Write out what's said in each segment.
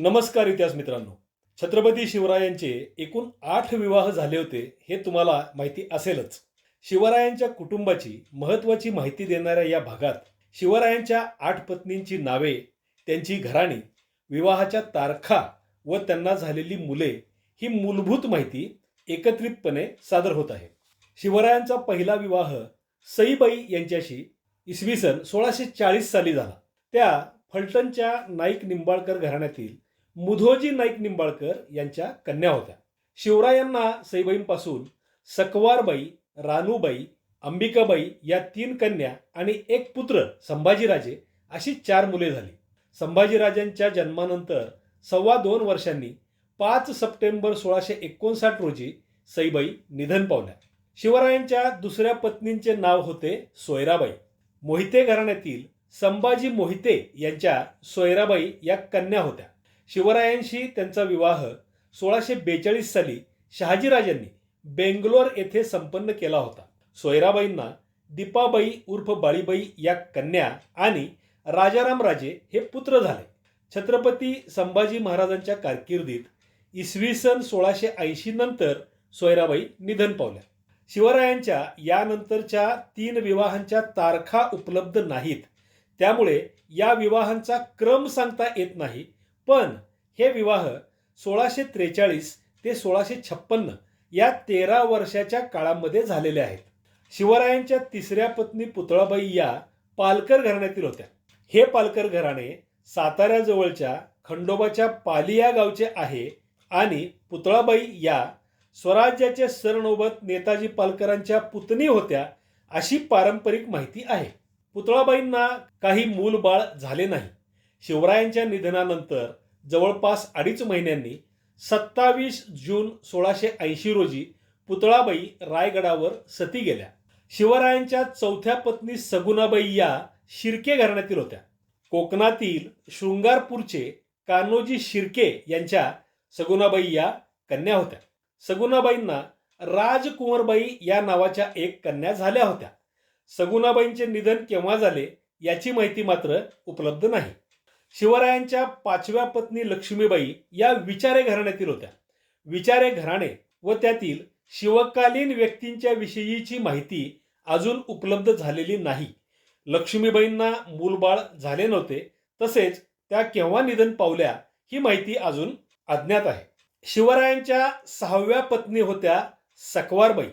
नमस्कार इतिहास मित्रांनो. छत्रपती शिवरायांचे एकूण आठ विवाह झाले होते हे तुम्हाला माहिती असेलच. शिवरायांच्या कुटुंबाची महत्त्वाची माहिती देणाऱ्या या भागात शिवरायांच्या आठ पत्नींची नावे त्यांची घराणी विवाहाच्या तारखा व त्यांना झालेली मुले ही मूलभूत माहिती एकत्रितपणे सादर होत आहे. शिवरायांचा पहिला विवाह सईबाई यांच्याशी इसवी सन सोळाशे चाळीस साली झाला. त्या फलटणच्या नाईक निंबाळकर घराण्यातील मुधोजी नाईक निंबाळकर यांच्या कन्या होत्या. शिवरायांना सईबाईंपासून सकवारबाई रानूबाई अंबिकाबाई या तीन कन्या आणि एक पुत्र संभाजीराजे अशी चार मुले झाली. संभाजीराजांच्या जन्मानंतर सव्वा दोन वर्षांनी पाच सप्टेंबर सोळाशे एकोणसाठ रोजी सईबाई निधन पावल्या. शिवरायांच्या दुसऱ्या पत्नींचे नाव होते सोयराबाई. मोहिते घराण्यातील संभाजी मोहिते यांच्या सोयराबाई या कन्या होत्या. शिवरायांशी त्यांचा विवाह सोळाशे बेचाळीस साली शहाजीराजांनी बेंगलोर येथे संपन्न केला होता. सोयराबाईंना दीपाबाई उर्फ बाळीबाई या कन्या आणि राजाराम राजे हे पुत्र झाले. छत्रपती संभाजी महाराजांच्या कारकिर्दीत इसवी सन सोळाशे ऐंशी नंतर सोयराबाई निधन पावल्या. शिवरायांच्या यानंतरच्या तीन विवाहांच्या तारखा उपलब्ध नाहीत. त्यामुळे या विवाहांचा क्रम सांगता येत नाही. पण हे विवाह सोळाशे त्रेचाळीस ते सोळाशे छप्पन्न या तेरा वर्षाच्या काळामध्ये झालेले आहेत. शिवरायांच्या तिसऱ्या पत्नी पुतळाबाई या पालकर घराण्यातील होत्या. हे पालकर घराणे साताऱ्याजवळच्या खंडोबाच्या पाली या गावचे आहे आणि पुतळाबाई या स्वराज्याचे सरनोबत नेताजी पालकरांच्या पुतणी होत्या अशी पारंपरिक माहिती आहे. पुतळाबाईंना काही मूल बाळ झाले नाही. शिवरायांच्या निधनानंतर जवळपास अडीच महिन्यांनी सत्तावीस जून सोळाशे ऐंशी रोजी पुतळाबाई रायगडावर सती गेल्या. शिवरायांच्या चौथ्या पत्नी सगुणाबाई या शिर्के घराण्यातील होत्या. कोकणातील शृंगारपूरचे कान्होजी शिर्के यांच्या सगुणाबाई या कन्या होत्या. सगुणाबाईंना राजकुंवरबाई या नावाच्या एक कन्या झाल्या होत्या. सगुणाबाईंचे निधन केव्हा झाले याची माहिती मात्र उपलब्ध नाही. शिवरायांच्या पाचव्या पत्नी लक्ष्मीबाई या विचारे घराण्यातील होत्या. विचारे घराणे व त्यातील शिवकालीन व्यक्तींच्या विषयीची माहिती अजून उपलब्ध झालेली नाही. लक्ष्मीबाईंना मूलबाळ झाले नव्हते तसेच त्या केव्हा निधन पावल्या ही माहिती अजून अज्ञात आहे. शिवरायांच्या सहाव्या पत्नी होत्या सकवारबाई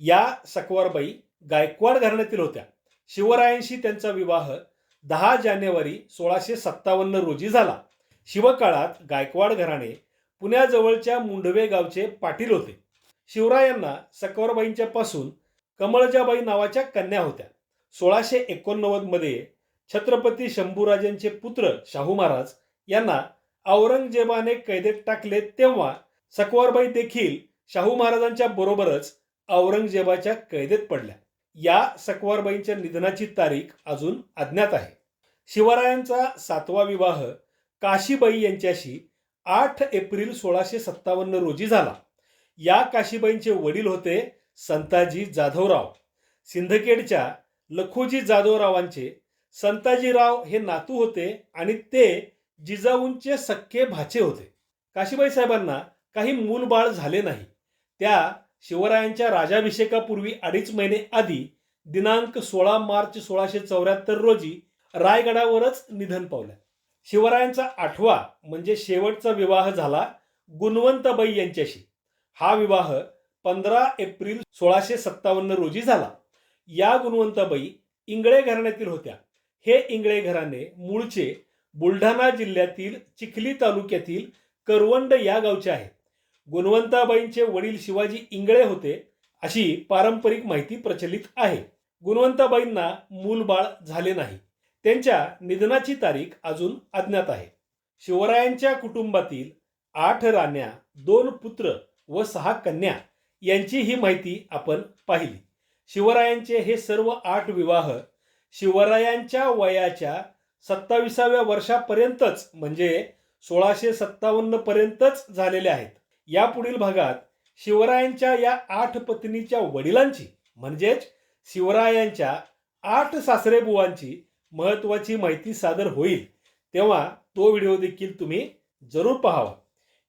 या सकवारबाई गायकवाड घराण्यातील होत्या. शिवरायांशी त्यांचा विवाह दहा जानेवारी सोळाशे सत्तावन्न रोजी झाला. शिवकाळात गायकवाड घराणे पुण्याजवळच्या मुंढवे गावचे पाटील होते. शिवरायांना सकवारबाईंच्या पासून कमळजाबाई नावाच्या कन्या होत्या. सोळाशे एकोणनव्वदमध्ये छत्रपती शंभूराजांचे पुत्र शाहू महाराज यांना औरंगजेबाने कैदेत टाकले तेव्हा सकवारबाई देखील शाहू महाराजांच्या बरोबरच औरंगजेबाच्या कैदेत पडल्या. या सकवारबाईंच्या निधनाची तारीख अजून अज्ञात आहे. शिवरायांचा सातवा विवाह काशीबाई यांच्याशी आठ एप्रिल सोळाशे सत्तावन्न रोजी झाला. या काशीबाईंचे वडील होते संताजी जाधवराव. सिंदखेडच्या लखोजी जाधवरावांचे संताजीराव हे नातू होते आणि ते जिजाऊंचे सख्खे भाचे होते. काशीबाई साहेबांना काही मूलबाळ झाले नाही. त्या शिवरायांच्या राजाभिषेकापूर्वी अडीच महिने आधी दिनांक सोळा मार्च सोळाशे चौऱ्याहत्तर रोजी रायगडावरच निधन पावल्या शिवरायांचा आठवा म्हणजे शेवटचा विवाह झाला गुणवंतबाई यांच्याशी. हा विवाह पंधरा एप्रिल सोळाशे सत्तावन्न रोजी झाला. या गुणवंतबाई इंगळे घराण्यातील होत्या. हे इंगळे घराणे मूळचे बुलढाणा जिल्ह्यातील चिखली तालुक्यातील करवंड या गावचे आहेत. गुणवंताबाईंचे वडील शिवाजी इंगळे होते अशी पारंपरिक माहिती प्रचलित आहे. गुणवंताबाईंना मूलबाळ झाले नाही. त्यांच्या निधनाची तारीख अजून अज्ञात आहे. शिवरायांच्या कुटुंबातील आठ राण्या दोन पुत्र व सहा कन्या यांची ही माहिती आपण पाहिली. शिवरायांचे हे सर्व आठ विवाह शिवरायांच्या वयाच्या सत्ताविसाव्या वर्षापर्यंतच म्हणजे सोळाशे सत्तावन्न पर्यंतच झालेले आहेत. या पुढील भागात शिवरायांच्या या आठ पत्नीच्या वडिलांची म्हणजेच शिवरायांच्या आठ सासरे बुवांची माहिती सादर होईल तेव्हा तो व्हिडिओ देखील तुम्ही जरूर पाहावा.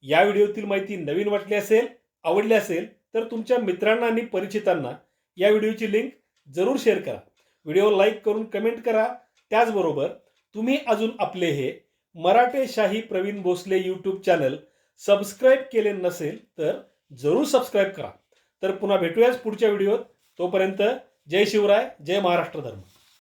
या व्हिडिओतील माहिती नवीन वाटली असेल आवडली असेल तर तुमच्या मित्रांना आणि परिचितांना या व्हिडिओची लिंक जरूर शेअर करा. व्हिडिओ लाईक करून कमेंट करा. त्याचबरोबर तुम्ही अजून आपले हे Marathe Shahi Pravin Bhosale YouTube channel subscribe केले नसेल तर जरूर सबस्क्राईब करा. तर पुन्हा भेटूयाच पुढच्या व्हिडिओत. तोपर्यंत जय शिवराय जय महाराष्ट्र धर्म.